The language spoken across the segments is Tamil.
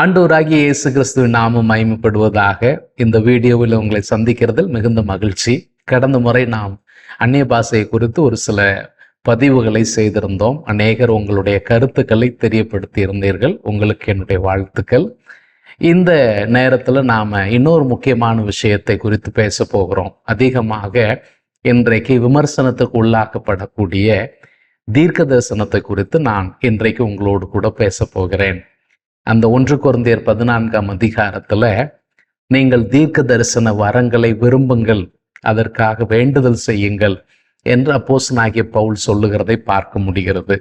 ஆண்டோராகிய இயேசு கிறிஸ்துவின் நாமம் மயமப்படுவதாக இந்த வீடியோவில் உங்களை சந்திக்கிறதில் மிகுந்த மகிழ்ச்சி. கடந்த முறை நாம் அந்நிய பாஷையை குறித்து ஒரு சில பதிவுகளை செய்திருந்தோம். அநேகர் உங்களுடைய கருத்துக்களை தெரியப்படுத்தி இருந்தீர்கள் உங்களுக்கு என்னுடைய வாழ்த்துக்கள். இந்த நேரத்தில் நாம் இன்னொரு முக்கியமான விஷயத்தை குறித்து பேச போகிறோம். அதிகமாக இன்றைக்கு விமர்சனத்துக்கு உள்ளாக்கப்படக்கூடிய தீர்க்க தரிசனத்தை குறித்து நான் இன்றைக்கு உங்களோடு கூட பேச போகிறேன். அந்த ஒன்று குழந்தையர் பதினான்காம் அதிகாரத்தில் நீங்கள் தீர்க்க தரிசன வரங்களை விரும்புங்கள் அதற்காக வேண்டுதல் செய்யுங்கள் என்று அப்போசனாகிய பவுல் சொல்லுகிறதை பார்க்க முடிகிறது.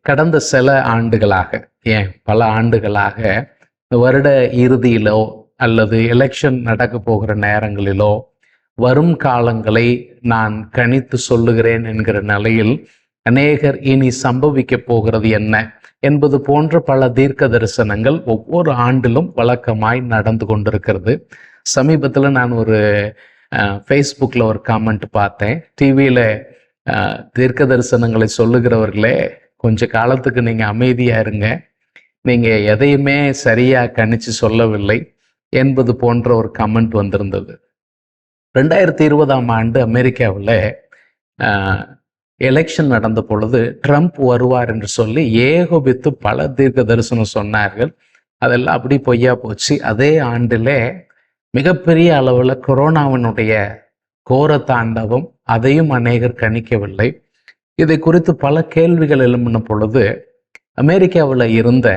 கடந்த சில ஆண்டுகளாக ஏன் பல ஆண்டுகளாக வருட இறுதியிலோ அல்லது எலெக்ஷன் நடக்க போகிற நேரங்களிலோ வரும் காலங்களை நான் கணித்து சொல்லுகிறேன் என்கிற நிலையில் அநேகர் இனி சம்பவிக்க போகிறது என்ன? என்பது போன்ற பல தீர்க்க தரிசனங்கள் ஒவ்வொரு ஆண்டிலும் வழக்கமாய் நடந்து கொண்டிருக்கிறது. சமீபத்தில் நான் ஒரு ஃபேஸ்புக்கில் ஒரு காமெண்ட் பார்த்தேன். டிவியில் தீர்க்க தரிசனங்களை சொல்லுகிறவர்களே கொஞ்ச காலத்துக்கு நீங்கள் அமைதியாக இருங்க. நீங்கள் எதையுமே சரியாக கணிச்சு சொல்லவில்லை என்பது போன்ற ஒரு கமெண்ட் வந்திருந்தது. ரெண்டாயிரத்தி இருபதாம் ஆண்டு அமெரிக்காவில் எலெக்ஷன் நடந்த பொழுது ட்ரம்ப் வருவார் என்று சொல்லி ஏகோபித்து பல தீர்க்க தரிசனம் சொன்னார்கள். அதெல்லாம் அப்படி பொய்யா போச்சு. அதே ஆண்டிலே மிகப்பெரிய அளவில் கொரோனாவினுடைய கோர தாண்டவம் அதையும் அநேகர் கணிக்கவில்லை. இதை குறித்து பல கேள்விகள் எழும்பின பொழுது அமெரிக்காவில் இருந்த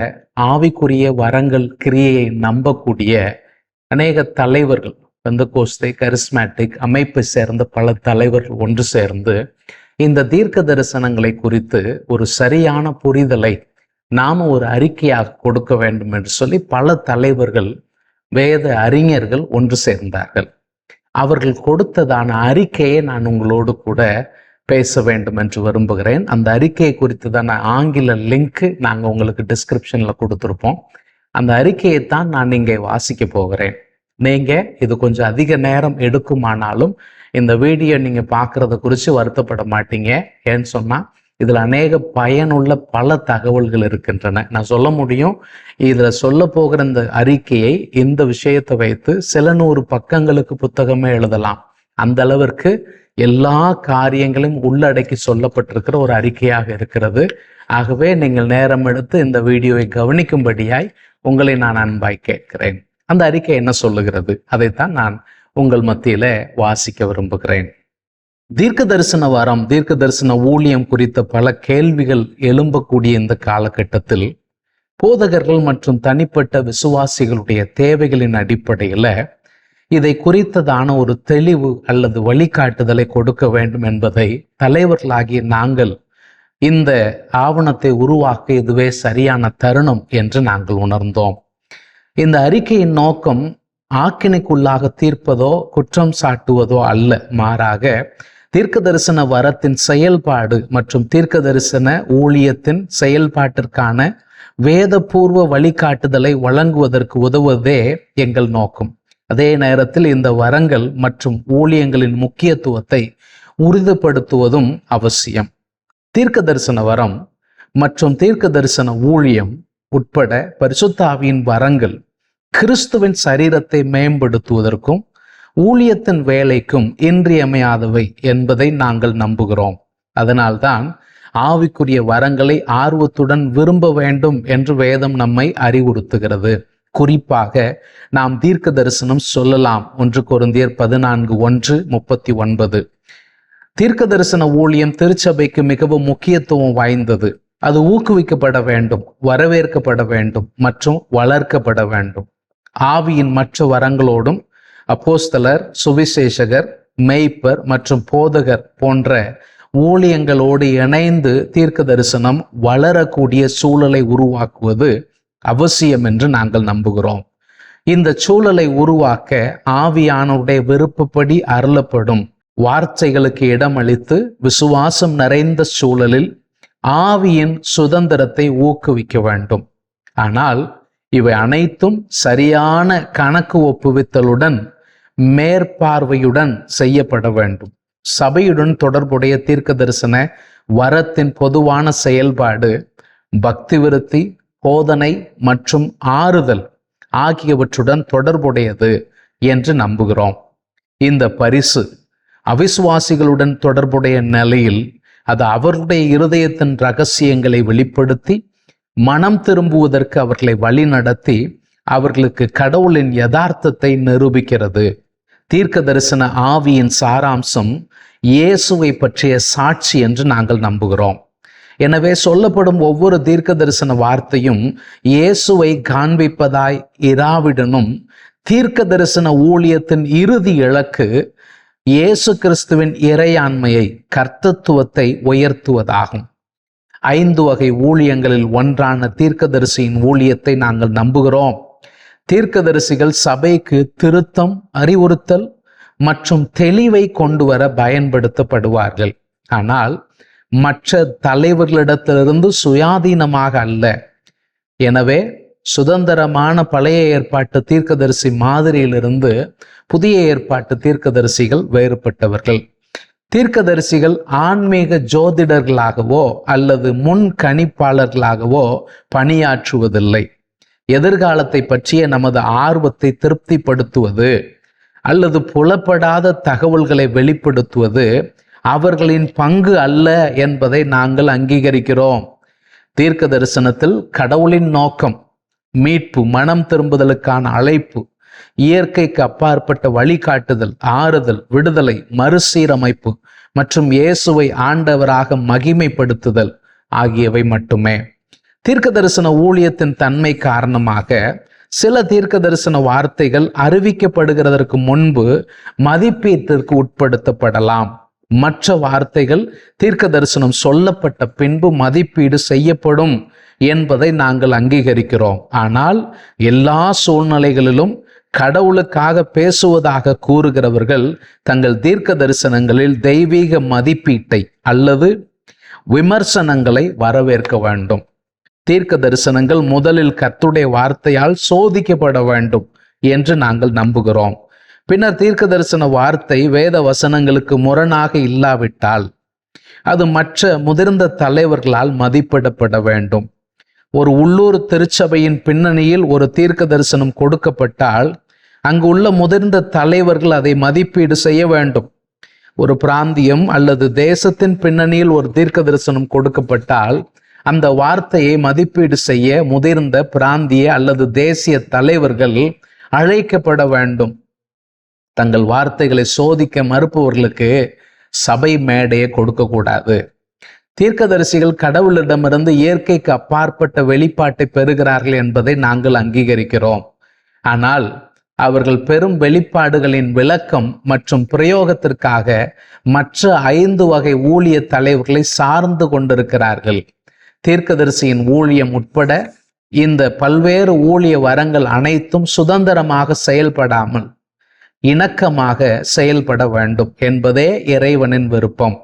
ஆவிக்குரிய வரங்கள் கிரியையை நம்பக்கூடிய அநேக தலைவர்கள் பெந்த கோஸ்தை கரிஸ்மேட்டிக் அமைப்பை சேர்ந்த பல தலைவர்கள் ஒன்று சேர்ந்து இந்த தீர்க்க தரிசனங்களை குறித்து ஒரு சரியான புரிதலை நாம ஒரு அறிக்கையாக கொடுக்க வேண்டும் என்று சொல்லி பல தலைவர்கள் வேத அறிஞர்கள் ஒன்று சேர்ந்தார்கள். அவர்கள் கொடுத்ததான அறிக்கையை நான் உங்களோடு கூட பேச வேண்டும் என்று விரும்புகிறேன். அந்த அறிக்கையை குறித்ததான ஆங்கில லிங்க் நாங்கள் உங்களுக்கு டிஸ்கிரிப்ஷனில் கொடுத்துருப்போம். அந்த அறிக்கையை தான் நான் இங்கே வாசிக்க போகிறேன். நீங்கள் இது கொஞ்சம் அதிக நேரம் எடுக்குமானாலும் இந்த வீடியோ நீங்கள் பார்க்குறத குறித்து வருத்தப்பட மாட்டீங்க. ஏன்னு சொன்னால் இதில் அநேக பயனுள்ள பல தகவல்கள் இருக்கின்றன. நான் சொல்ல முடியும் இதில் சொல்ல போகிற இந்த அறிக்கையை இந்த விஷயத்தை வைத்து சில நூறு பக்கங்களுக்கு புத்தகமே எழுதலாம். அந்த அளவிற்கு எல்லா காரியங்களையும் உள்ளடக்கி சொல்லப்பட்டிருக்கிற ஒரு அறிக்கையாக இருக்கிறது. ஆகவே நீங்கள் நேரம் எடுத்து இந்த வீடியோவை கவனிக்கும்படியாய் உங்களை நான் அன்பாய் கேட்கிறேன். அந்த அறிக்கை என்ன சொல்லுகிறது? அதைத்தான் நான் உங்கள் மத்தியில வாசிக்க விரும்புகிறேன். தீர்க்க தரிசன வாரம் தீர்க்க தரிசன ஊழியம் குறித்த பல கேள்விகள் எழும்பக்கூடிய இந்த காலகட்டத்தில் போதகர்கள் மற்றும் தனிப்பட்ட விசுவாசிகளுடைய தேவைகளின் அடிப்படையில் இதை குறித்ததான ஒரு தெளிவு அல்லது வழிகாட்டுதலை கொடுக்க வேண்டும் என்பதை தலைவர்களாகிய நாங்கள் இந்த ஆவணத்தை உருவாக்க இதுவே சரியான தருணம் என்று நாங்கள் உணர்ந்தோம். இந்த அறிக்கையின் நோக்கம் ஆக்கினைக்குள்ளாக தீர்ப்பதோ குற்றம் சாட்டுவதோ அல்ல. மாறாக தீர்க்க தரிசன வரத்தின் செயல்பாடு மற்றும் தீர்க்க தரிசன ஊழியத்தின் செயல்பாட்டிற்கான வேதபூர்வ வழிகாட்டுதலை வழங்குவதற்கு உதவுவதே எங்கள் நோக்கம். அதே நேரத்தில் இந்த வரங்கள் மற்றும் ஊழியங்களின் முக்கியத்துவத்தை உறுதிப்படுத்துவதும் அவசியம். தீர்க்க தரிசன வரம் மற்றும் தீர்க்க தரிசன ஊழியம் உட்பட பரிசுத்தாவியின் வரங்கள் கிறிஸ்துவின் சரீரத்தை மேம்படுத்துவதற்கும் ஊழியத்தின் வேலைக்கும் இன்றியமையாதவை என்பதை நாங்கள் நம்புகிறோம். அதனால்தான் ஆவிக்குரிய வரங்களை ஆர்வத்துடன் விரும்ப வேண்டும் என்று வேதம் நம்மை அறிவுறுத்துகிறது. குறிப்பாக நாம் தீர்க்க தரிசனம் சொல்லலாம். ஒன்று குருந்தியர் பதினான்கு ஒன்று முப்பத்தி ஒன்பது. தீர்க்க தரிசன ஊழியம் திருச்சபைக்கு மிகவும் முக்கியத்துவம் வாய்ந்தது. அது ஊக்குவிக்கப்பட வேண்டும் வரவேற்கப்பட வேண்டும் மற்றும் வளர்க்கப்பட வேண்டும். ஆவியின் மற்ற வரங்களோடும் அப்போஸ்தலர் சுவிசேஷகர் மெய்ப்பர் மற்றும் போதகர் போன்ற ஊழியங்களோடு இணைந்து தீர்க்க தரிசனம் வளரக்கூடிய சூழலை உருவாக்குவது அவசியம் என்று நாங்கள் நம்புகிறோம். இந்த சூழலை உருவாக்க ஆவியானவருடைய விருப்பப்படி அருளப்படும் வார்த்தைகளுக்கு இடமளித்து விசுவாசம் நிறைந்த சூழலில் ஆவியின் சுதந்திரத்தை ஊக்குவிக்க வேண்டும். ஆனால் இவை அனைத்தும் சரியான கணக்கு ஒப்புவித்தலுடன் மேற்பார்வையுடன் செய்யப்பட வேண்டும். சபையுடன் தொடர்புடைய தீர்க்க தரிசன வரத்தின் பொதுவான செயல்பாடு பக்தி விருத்தி போதனை மற்றும் ஆறுதல் ஆகியவற்றுடன் தொடர்புடையது என்று நம்புகிறோம். இந்த பரிசு அவிசுவாசிகளுடன் தொடர்புடைய நிலையில் அது அவருடைய இருதயத்தின் ரகசியங்களை வெளிப்படுத்தி மனம் திரும்புவதற்கு அவர்களை வழிநடத்தி அவர்களுக்கு கடவுளின் யதார்த்தத்தை நிரூபிக்கிறது. தீர்க்க தரிசன ஆவியின் சாராம்சம் இயேசுவை பற்றிய சாட்சி என்று நாங்கள் நம்புகிறோம். எனவே சொல்லப்படும் ஒவ்வொரு தீர்க்க தரிசன வார்த்தையும் இயேசுவை காண்பிப்பதாய் இராவிடனும் தீர்க்க தரிசன ஊழியத்தின் இறுதி இலக்கு இயேசு கிறிஸ்துவின் இறையாண்மையை கர்த்தத்துவத்தை உயர்த்துவதாகும். ஐந்து வகை ஊழியங்களில் ஒன்றான தீர்க்கதரிசியின் ஊழியத்தை நாங்கள் நம்புகிறோம். தீர்க்கதரிசிகள் சபைக்கு திருத்தம் அறிவுறுத்தல் மற்றும் தெளிவை கொண்டு வர பயன்படுத்தப்படுவார்கள். ஆனால் மற்ற தலைவர்களிடத்திலிருந்து சுயாதீனமாக அல்ல. எனவே சுதந்திரமான பழைய ஏற்பாட்டு தீர்க்கதரிசி மாதிரியிலிருந்து புதிய ஏற்பாட்டு தீர்க்கதரிசிகள் வேறுபட்டவர்கள். தீர்க்கதரிசிகள் ஆன்மீக ஜோதிடர்களாகவோ அல்லது முன் கணிப்பாளர்களாகவோ பணியாற்றுவதில்லை. எதிர்காலத்தை பற்றிய நமது ஆர்வத்தை திருப்திப்படுத்துவது அல்லது புலப்படாத தகவல்களை வெளிப்படுத்துவது அவர்களின் பங்கு அல்ல என்பதை நாங்கள் அங்கீகரிக்கிறோம். தீர்க்க தரிசனத்தில் கடவுளின் நோக்கம் மீட்பு மனம் திரும்புதலுக்கான அழைப்பு இயற்கைக்கு அப்பாற்பட்ட வழிகாட்டுதல் ஆறுதல் விடுதலை மறுசீரமைப்பு மற்றும் இயேசுவை ஆண்டவராக மகிமைப்படுத்துதல் ஆகியவை மட்டுமே. தீர்க்க தரிசன ஊழியத்தின் தன்மை காரணமாக சில தீர்க்க தரிசன வார்த்தைகள் அறிவிக்கப்படுகிறதற்கு முன்பு மதிப்பீட்டிற்கு உட்படுத்தப்படலாம். மற்ற வார்த்தைகள் தீர்க்க தரிசனம் சொல்லப்பட்ட பின்பு மதிப்பீடு செய்யப்படும் என்பதை நாங்கள் அங்கீகரிக்கிறோம். ஆனால் எல்லா சூழ்நிலைகளிலும் கடவுளுக்காக பேசுவதாக கூறுகிறவர்கள் தங்கள் தீர்க்க தரிசனங்களில் தெய்வீக மதிப்பீட்டை அல்லது விமர்சனங்களை வரவேற்க வேண்டும். தீர்க்க தரிசனங்கள் முதலில் கத்துடைய வார்த்தையால் சோதிக்கப்பட வேண்டும் என்று நாங்கள் நம்புகிறோம். பின்னர் தீர்க்க தரிசன வார்த்தை வேத வசனங்களுக்கு முரணாக இல்லாவிட்டால் அது மற்ற முதிர்ந்த தலைவர்களால் மதிப்பிடப்பட வேண்டும். ஒரு உள்ளூர் திருச்சபையின் பின்னணியில் ஒரு தீர்க்க தரிசனம் கொடுக்கப்பட்டால் அங்கு உள்ள முதிர்ந்த தலைவர்கள் அதை மதிப்பீடு செய்ய வேண்டும். ஒரு பிராந்தியம் அல்லது தேசத்தின் பின்னணியில் ஒரு தீர்க்க தரிசனம் கொடுக்கப்பட்டால் அந்த வார்த்தையை மதிப்பீடு செய்ய முதிர்ந்த பிராந்திய அல்லது தேசிய தலைவர்கள் அழைக்கப்பட வேண்டும். தங்கள் வார்த்தைகளை சோதிக்க மறுப்பவர்களுக்கு சபை மேடையை கொடுக்கக்கூடாது தீர்க்கதரிசிகள் கடவுளிடமிருந்து இயற்கைக்கு அப்பாற்பட்ட வெளிப்பாட்டை பெறுகிறார்கள் என்பதை நாங்கள் அங்கீகரிக்கிறோம். ஆனால் அவர்கள் பெரும் வெளிப்பாடுகளின் விளக்கம் மற்றும் பிரயோகத்திற்காக மற்ற ஐந்து வகை ஊழிய தலைவர்களை சார்ந்து கொண்டிருக்கிறார்கள். தீர்க்கதரிசியின் ஊழியம் உட்பட இந்த பல்வேறு ஊழிய வரங்கள் அனைத்தும் சுதந்திரமாக செயல்படாமல் இணக்கமாக செயல்பட வேண்டும் என்பதே இறைவனின் விருப்பம்.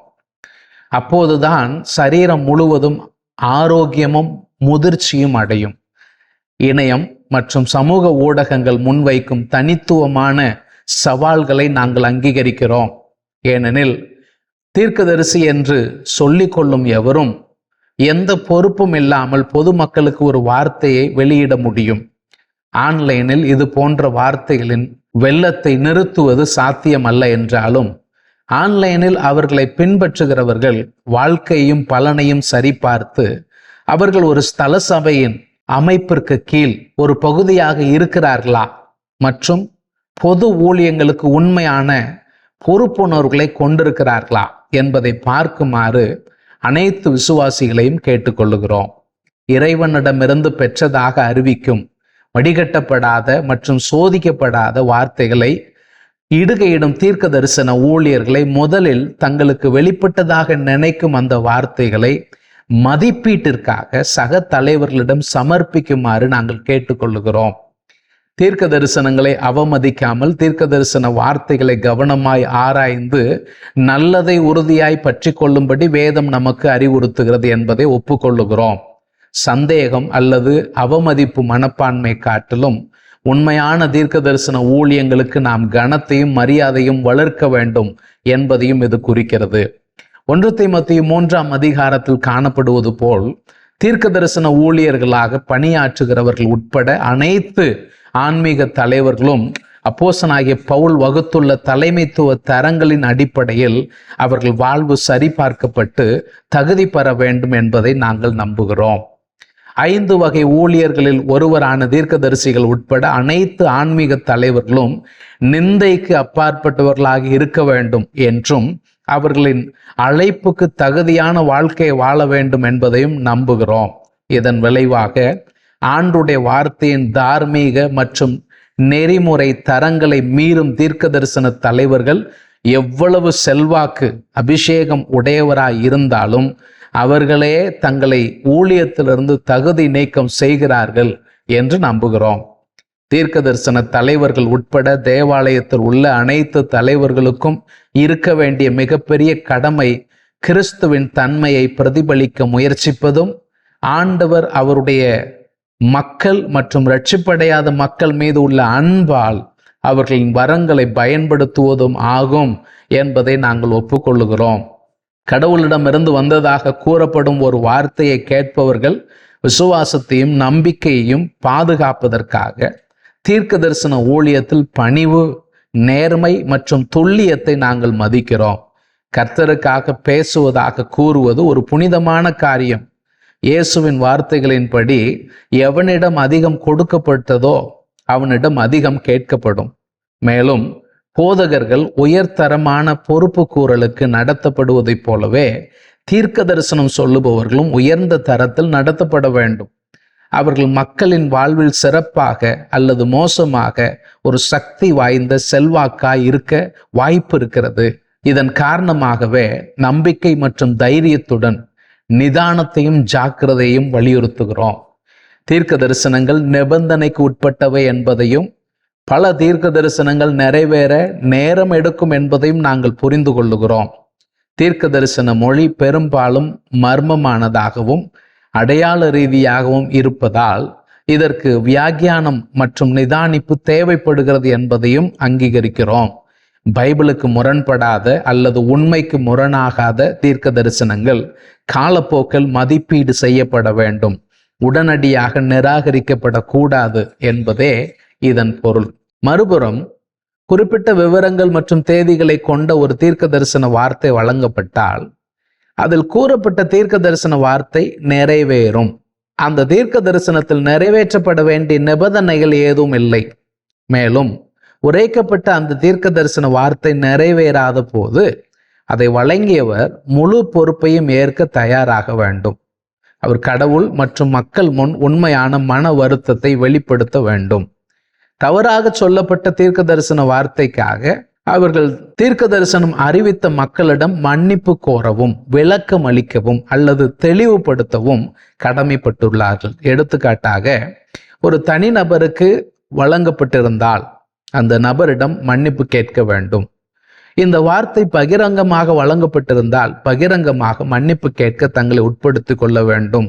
அப்போதுதான் சரீரம் முழுவதும் ஆரோக்கியமும் முதிர்ச்சியும் அடையும். இணையம் மற்றும் சமூக ஊடகங்கள் முன்வைக்கும் தனித்துவமான சவால்களை நாங்கள் அங்கீகரிக்கிறோம். ஏனெனில் தீர்க்கதரிசி என்று சொல்லிக்கொள்ளும் எவரும் எந்த பொறுப்பும் இல்லாமல் பொதுமக்களுக்கு ஒரு வார்த்தையை வெளியிட முடியும். ஆன்லைனில் இது போன்ற வார்த்தைகளின் வெள்ளத்தை நிறுத்துவது சாத்தியமல்ல என்றாலும் ஆன்லைனில் அவர்களை பின்பற்றுகிறவர்கள் வாழ்க்கையும் பலனையும் சரிபார்த்து அவர்கள் ஒரு ஸ்தல சபையின் அமைப்பிற்கு கீழ் ஒரு பகுதியாக இருக்கிறார்களா? மற்றும் பொது ஊழியங்களுக்கு உண்மையான பொறுப்புணர்வுகளை கொண்டிருக்கிறார்களா என்பதை பார்க்குமாறு அனைத்து விசுவாசிகளையும் கேட்டுக்கொள்ளுகிறோம். இறைவனிடமிருந்து பெற்றதாக அறிவிக்கும் வடிகட்டப்படாத மற்றும் சோதிக்கப்படாத வார்த்தைகளை இடுகையிடும் தீர்க்க தரிசன ஊழியர்களை முதலில் தங்களுக்கு வெளிப்பட்டதாக நினைக்கும் அந்த வார்த்தைகளை மதிப்பீட்டிற்காக சக தலைவர்களிடம் சமர்ப்பிக்குமாறு நாங்கள் கேட்டுக்கொள்ளுகிறோம். தீர்க்க தரிசனங்களை அவமதிக்காமல் தீர்க்க தரிசன வார்த்தைகளை கவனமாய் ஆராய்ந்து நல்லதை உறுதியாய் பற்றி கொள்ளும்படி வேதம் நமக்கு அறிவுறுத்துகிறது என்பதை ஒப்புக்கொள்ளுகிறோம். சந்தேகம் அல்லது அவமதிப்பு மனப்பான்மை காட்டிலும் உண்மையான தீர்க்க தரிசன ஊழியங்களுக்கு நாம் கனத்தையும் மரியாதையும் வளர்க்க வேண்டும் என்பதையும் இது குறிக்கிறது. ஒன்று மத்திய மூன்றாம் அதிகாரத்தில் காணப்படுவது போல் தீர்க்க தரிசன ஊழியர்களாக பணியாற்றுகிறவர்கள் உட்பட அனைத்து ஆன்மீக தலைவர்களும் அப்போசனாகிய பவுல் வகுத்துள்ள தலைமைத்துவ தரங்களின் அடிப்படையில் அவர்கள் வாழ்வு சரிபார்க்கப்பட்டு தகுதி பெற வேண்டும் என்பதை நாங்கள் நம்புகிறோம். ஐந்து வகை ஊழியர்களில் ஒருவரான தீர்க்கதரிசிகள் உட்பட அனைத்து ஆன்மீக தலைவர்களும் நிந்தைக்கு அப்பாற்பட்டவர்களாக இருக்க வேண்டும் என்றும் அவர்களின் அழைப்புக்கு தகுதியான வாழ்க்கையை வாழ வேண்டும் என்பதையும் நம்புகிறோம். இதன் விளைவாக ஆண்டுடைய வார்த்தையின் தார்மீக மற்றும் நெறிமுறை தரங்களை மீறும் தீர்க்க தரிசன தலைவர்கள் எவ்வளவு செல்வாக்கு அபிஷேகம் உடையவராய் இருந்தாலும் அவர்களே தங்களை ஊழியத்திலிருந்து தகுதி நீக்கம் செய்கிறார்கள் என்று நம்புகிறோம். தீர்க்க தரிசன தலைவர்கள் உட்பட தேவாலயத்தில் உள்ள அனைத்து தலைவர்களுக்கும் இருக்க வேண்டிய மிகப்பெரிய கடமை கிறிஸ்துவின் தன்மையை பிரதிபலிக்க முயற்சிப்பதும் ஆண்டவர் அவருடைய மக்கள் மற்றும் ரட்சிப்படையாத மக்கள் மீது உள்ள அன்பால் அவர்களின் வரங்களை பயன்படுத்துவதும் ஆகும் என்பதை நாங்கள் ஒப்புக்கொள்ளுகிறோம். கடவுளிடமிருந்து வந்ததாக கூறப்படும் ஒரு வார்த்தையை கேட்பவர்கள் விசுவாசத்தையும் நம்பிக்கையையும் பாதுகாப்பதற்காக தீர்க்க தரிசன ஊழியத்தில் பணிவு நேர்மை மற்றும் துல்லியத்தை நாங்கள் மதிக்கிறோம். கர்த்தருக்காக பேசுவதாக கூறுவது ஒரு புனிதமான காரியம். இயேசுவின் வார்த்தைகளின்படி எவனிடம் அதிகம் கொடுக்கப்பட்டதோ அவனிடம் அதிகம் கேட்கப்படும். மேலும் போதகர்கள் உயர்தரமான பொறுப்பு கூறலுக்கு நடத்தப்படுவதைப் போலவே தீர்க்க தரிசனம் சொல்லுபவர்களும் உயர்ந்த தரத்தில் நடத்தப்பட வேண்டும். அவர்கள் மக்களின் வாழ்வில் சிறப்பாக அல்லது மோசமாக ஒரு சக்தி வாய்ந்த செல்வாக்காய் இருக்க வாய்ப்பு இருக்கிறது. இதன் காரணமாகவே நம்பிக்கை மற்றும் தைரியத்துடன் நிதானத்தையும் ஜாக்கிரதையும் வலியுறுத்துகிறோம். தீர்க்க தரிசனங்கள் நிபந்தனைக்கு உட்பட்டவை என்பதையும் பல தீர்க்க தரிசனங்கள் நிறைவேற நேரம் எடுக்கும் என்பதையும் நாங்கள் புரிந்து கொள்ளுகிறோம். தீர்க்க தரிசன மொழி பெரும்பாலும் மர்மமானதாகவும் அடையாள ரீதியாகவும் இருப்பதால் இதற்கு வியாக்கியானம் மற்றும் நிதானிப்பு தேவைப்படுகிறது என்பதையும் அங்கீகரிக்கிறோம். பைபிளுக்கு முரண்படாத அல்லது உண்மைக்கு முரணாகாத தீர்க்க தரிசனங்கள் காலப்போக்கில் மதிப்பீடு செய்யப்பட வேண்டும். உடனடியாக நிராகரிக்கப்படக்கூடாது என்பதே இதன் பொருள். மறுபுறம் குறிப்பிட்ட விவரங்கள் மற்றும் தேதிகளை கொண்ட ஒரு தீர்க்க தரிசன வார்த்தை வழங்கப்பட்டால் அதில் கூறப்பட்ட தீர்க்க தரிசன வார்த்தை நிறைவேறும். அந்த தீர்க்க தரிசனத்தில் நிறைவேற்றப்பட வேண்டிய நிபந்தனைகள் ஏதும் இல்லை. மேலும் உரைக்கப்பட்ட அந்த தீர்க்க தரிசன வார்த்தை நிறைவேறாத போது அதை வழங்கியவர் முழு பொறுப்பையும் ஏற்க தயாராக வேண்டும். அவர் கடவுள் மற்றும் மக்கள் முன் உண்மையான மன வருத்தத்தை வெளிப்படுத்த வேண்டும். தவறாக சொல்லப்பட்ட தீர்க்க தரிசன வார்த்தைக்காக அவர்கள் தீர்க்க தரிசனம் அறிவித்த மக்களிடம் மன்னிப்பு கோரவும் விளக்கம் அளிக்கவும் அல்லது தெளிவுபடுத்தவும் கடமைப்பட்டுள்ளார்கள். எடுத்துக்காட்டாக ஒரு தனிநபருக்கு வழங்கப்பட்டிருந்தால் அந்த நபரிடம் மன்னிப்பு கேட்க வேண்டும். இந்த வார்த்தை பகிரங்கமாக வழங்கப்பட்டிருந்தால் பகிரங்கமாக மன்னிப்பு கேட்க தங்களை உட்படுத்திக் கொள்ள வேண்டும்.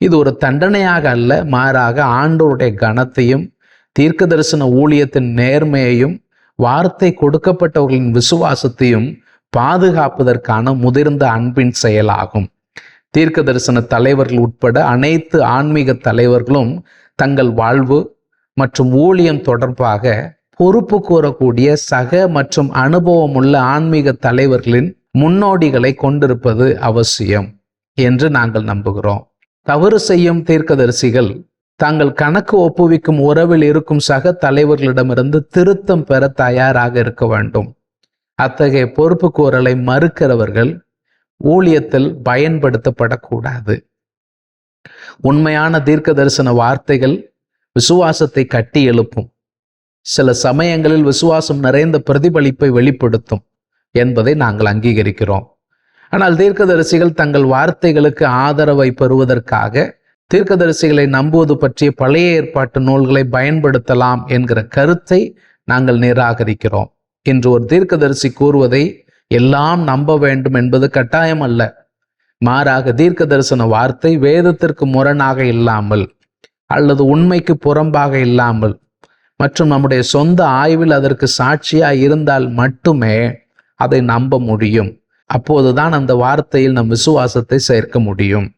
இது ஒரு தண்டனையாக அல்ல மாறாக ஆண்டோருடைய கனத்தையும் தீர்க்க தரிசன ஊழியத்தின் நேர்மையையும் வார்த்தை கொடுக்கப்பட்டவர்களின் விசுவாசத்தையும் பாதுகாப்பதற்கான முதிர்ந்த அன்பின் செயலாகும். தீர்க்க தரிசன தலைவர்கள் உட்பட அனைத்து ஆன்மீக தலைவர்களும் தங்கள் வாழ்வு மற்றும் ஊழியம் தொடர்பாக பொறுப்பு கூறக்கூடிய சக மற்றும் அனுபவம் உள்ள ஆன்மீக தலைவர்களின் முன்னோடிகளை கொண்டிருப்பது அவசியம் என்று நாங்கள் நம்புகிறோம். தவறு செய்யும் தீர்க்கதரிசிகள் தாங்கள் கணக்கு ஒப்புவிக்கும் உறவில் இருக்கும் சக தலைவர்களிடமிருந்து திருத்தம் பெற தயாராக இருக்க வேண்டும். அத்தகைய பொறுப்பு கூறலை மறுக்கிறவர்கள் ஊழியத்தில் பயன்படுத்தப்படக்கூடாது. உண்மையான தீர்க்க தரிசன வார்த்தைகள் விசுவாசத்தை கட்டி எழுப்பும். சில சமயங்களில் விசுவாசம் நிறைந்த பிரதிபலிப்பை வெளிப்படுத்தும் என்பதை நாங்கள் அங்கீகரிக்கிறோம். ஆனால் தீர்க்கதரிசிகள் தங்கள் வார்த்தைகளுக்கு ஆதரவை பெறுவதற்காக தீர்க்கதரிசிகளை நம்புவது பற்றிய பழைய ஏற்பாட்டு நூல்களை பயன்படுத்தலாம் என்கிற கருத்தை நாங்கள் நிராகரிக்கிறோம். இன்று ஒரு தீர்க்கதரிசி கூறுவதை எல்லாம் நம்ப வேண்டும் என்பது கட்டாயம் அல்ல. மாறாக தீர்க்க தரிசன வார்த்தை வேதத்திற்கு முரணாக இல்லாமல் அல்லது உண்மைக்கு புறம்பாக இல்லாமல் மற்றும் நம்முடைய சொந்த ஆய்வில் அதற்கு சாட்சியாக இருந்தால் மட்டுமே அதை நம்ப முடியும். அப்போதுதான் அந்த வார்த்தையில் நம் விசுவாசத்தை சேர்க்க முடியும்.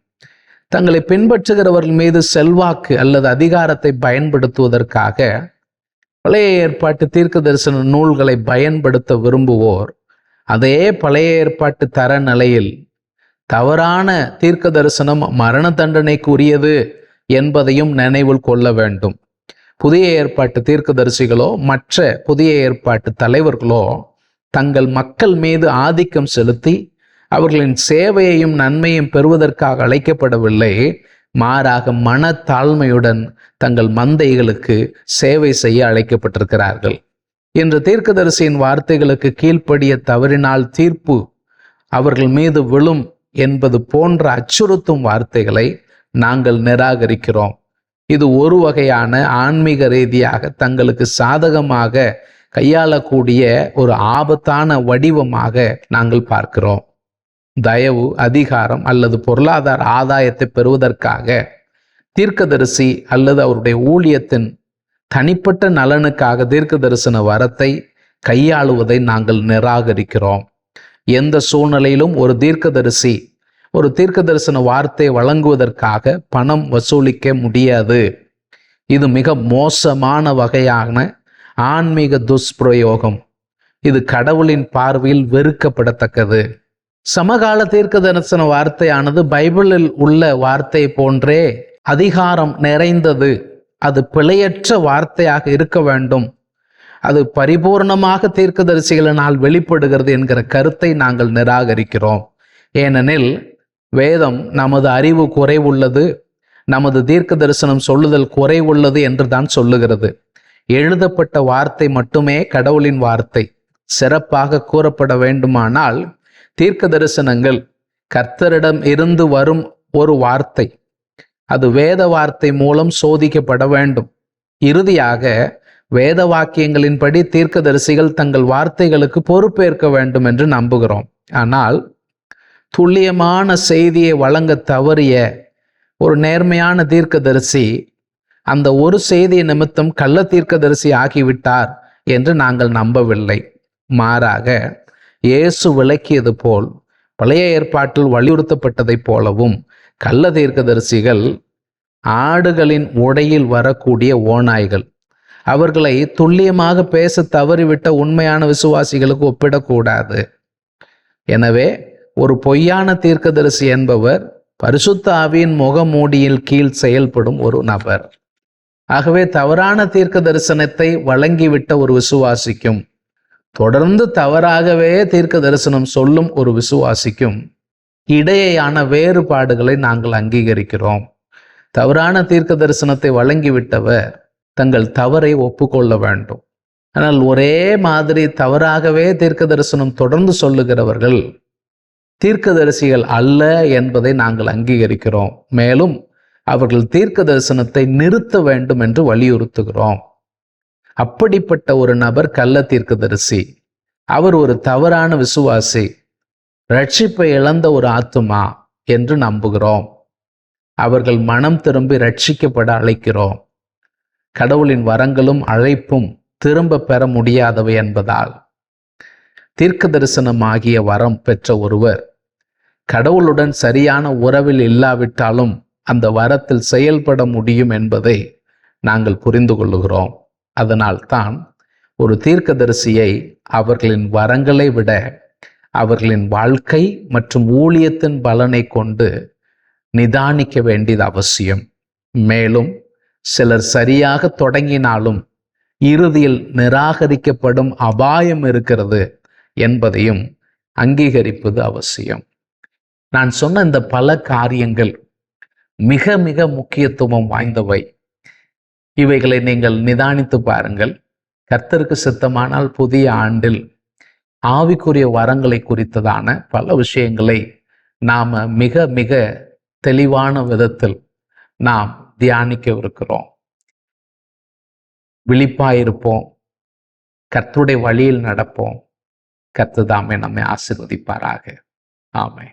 தங்களை பின்பற்றுகிறவர்கள் மீது செல்வாக்கு அல்லது அதிகாரத்தை பயன்படுத்துவதற்காக பழைய ஏற்பாட்டு தீர்க்க தரிசன நூல்களை பயன்படுத்த விரும்புவோர் அதே பழைய ஏற்பாட்டு தர நிலையில் தவறான தீர்க்க தரிசனம் மரண தண்டனைக்கு உரியது என்பதையும் நினைவில் கொள்ள வேண்டும். புதிய ஏற்பாட்டு தீர்க்கதரிசிகளோ மற்ற புதிய ஏற்பாட்டு தலைவர்களோ தங்கள் மக்கள் மீது ஆதிக்கம் செலுத்தி அவர்களின் சேவையையும் நன்மையும் பெறுவதற்காக அழைக்கப்படவில்லை. மாறாக மனத்தாழ்மையுடன் தங்கள் மந்தைகளுக்கு சேவை செய்ய அழைக்கப்பட்டிருக்கிறார்கள். இன்று தீர்க்கதரிசியின் வார்த்தைகளுக்கு கீழ்ப்படிய தவறினால் தீர்ப்பு அவர்கள் மீது விழும் என்பது போன்ற அச்சுறுத்தும் வார்த்தைகளை நாங்கள் நிராகரிக்கிறோம். இது ஒரு வகையான ஆன்மீக ரீதியாக தங்களுக்கு சாதகமாக கையாளக்கூடிய ஒரு ஆபத்தான வடிவமாக நாங்கள் பார்க்கிறோம். தயவு அதிகாரம் அல்லது பொருளாதார ஆதாயத்தை பெறுவதற்காக தீர்க்கதரிசி அல்லது அவருடைய ஊழியத்தின் தனிப்பட்ட நலனுக்காக தீர்க்க தரிசன வரத்தை கையாளுவதை நாங்கள் நிராகரிக்கிறோம். எந்த சூழ்நிலையிலும் ஒரு தீர்க்கதரிசி ஒரு தீர்க்க தரிசன வார்த்தை வழங்குவதற்காக பணம் வசூலிக்க முடியாது. இது மிக மோசமான வகையான ஆன்மீக துஷ்பிரயோகம். இது கடவுளின் பார்வையில் வெறுக்கப்படத்தக்கது. சமகால தீர்க்க தரிசன வார்த்தையானது பைபிளில் உள்ள வார்த்தை போன்றே அதிகாரம் நிறைந்தது. அது பிழையற்ற வார்த்தையாக இருக்க வேண்டும். அது பரிபூர்ணமாக தீர்க்கதரிசிகளினால் வெளிப்படுகிறது என்கிற கருத்தை நாங்கள் நிராகரிக்கிறோம். ஏனெனில் வேதம் நமது அறிவு குறைவுள்ளது நமது தீர்க்க தரிசனம் சொல்லுதல் குறைவுள்ளது என்று தான் சொல்லுகிறது. எழுதப்பட்ட வார்த்தை மட்டுமே கடவுளின் வார்த்தை. சிறப்பாக கூறப்பட வேண்டுமானால் தீர்க்க தரிசனங்கள் கர்த்தரிடம் இருந்து வரும் ஒரு வார்த்தை. அது வேத வார்த்தை மூலம் சோதிக்கப்பட வேண்டும். இறுதியாக வேத வாக்கியங்களின்படி தீர்க்கதரிசிகள் தங்கள் வார்த்தைகளுக்கு பொறுப்பேற்க வேண்டும் என்று நம்புகிறோம். ஆனால் துல்லியமான செய்தியை வழங்க தவறிய ஒரு நேர்மையான தீர்க்கதரிசி அந்த ஒரு செய்தி நிமித்தம் கள்ள தீர்க்கதரிசி ஆகிவிட்டார் என்று நாங்கள் நம்பவில்லை. மாறாக இயேசு விளக்கியது போல் பழைய ஏற்பாட்டில் வலியுறுத்தப்பட்டதைப் போலவும் கள்ள தீர்க்கதரிசிகள் ஆடுகளின் உடையில் வரக்கூடிய ஓநாய்கள். அவர்களை துல்லியமாக பேச தவறிவிட்ட உண்மையான விசுவாசிகளுக்கு ஒப்பிடக்கூடாது. எனவே ஒரு பொய்யான தீர்க்கதரிசி என்பவர் பரிசுத்த ஆவியின் முகமூடியில் கீழ் செயல்படும் ஒரு நபர். ஆகவே தவறான தீர்க்க தரிசனத்தை வழங்கிவிட்ட ஒரு விசுவாசிக்கும் தொடர்ந்து தவறாகவே தீர்க்க தரிசனம் சொல்லும் ஒரு விசுவாசிக்கும் இடையேயான வேறுபாடுகளை நாங்கள் அங்கீகரிக்கிறோம். தவறான தீர்க்க தரிசனத்தை வழங்கிவிட்டவர் தங்கள் தவறை ஒப்புக்கொள்ள வேண்டும். ஆனால் ஒரே மாதிரி தவறாகவே தீர்க்க தரிசனம் தொடர்ந்து சொல்லுகிறவர்கள் தீர்க்கதரிசிகள் அல்ல என்பதை நாங்கள் அங்கீகரிக்கிறோம். மேலும் அவர்கள் தீர்க்க தரிசனத்தை நிறுத்த வேண்டும் என்று வலியுறுத்துகிறோம். அப்படிப்பட்ட ஒரு நபர் கள்ள தீர்க்கதரிசி. அவர் ஒரு தவறான விசுவாசி. ரட்சிப்பை இழந்த ஒரு ஆத்துமா என்று நம்புகிறோம். அவர்கள் மனம் திரும்பி ரட்சிக்கப்பட அழைக்கிறோம். கடவுளின் வரங்களும் அழைப்பும் திரும்ப பெற முடியாதவை என்பதால். தீர்க்க தரிசனமாகிய வரம் பெற்ற ஒருவர் கடவுளுடன் சரியான உறவில் இல்லாவிட்டாலும் அந்த வரத்தில் செயல்பட முடியும் என்பதை நாங்கள் புரிந்து கொள்ளுகிறோம். அதனால் தான் ஒரு தீர்க்கதரிசியை அவர்களின் வரங்களை விட அவர்களின் வாழ்க்கை மற்றும் ஊழியத்தின் பலனை கொண்டு நிதானிக்க வேண்டியது அவசியம். மேலும் சிலர் சரியாக தொடங்கினாலும் இறுதியில் நிராகரிக்கப்படும் அபாயம் இருக்கிறது என்பதையும் அங்கீகரிப்பது அவசியம். நான் சொன்ன இந்த பல காரியங்கள் மிக மிக முக்கியத்துவம் வாய்ந்தவை. இவைகளை நீங்கள் நிதானித்து பாருங்கள். கர்த்தருக்கு சித்தமானால் புதிய ஆண்டில் ஆவிக்குரிய வரங்களை குறித்ததான பல விஷயங்களை நாம மிக மிக தெளிவான விதத்தில் நாம் தியானிக்கவிருக்கிறோம். விழிப்பாயிருப்போம். கர்த்தருடைய வழியில் நடப்போம். கர்த்ததாமே நம்மை ஆசிர்வதிப்பாராக. ஆமை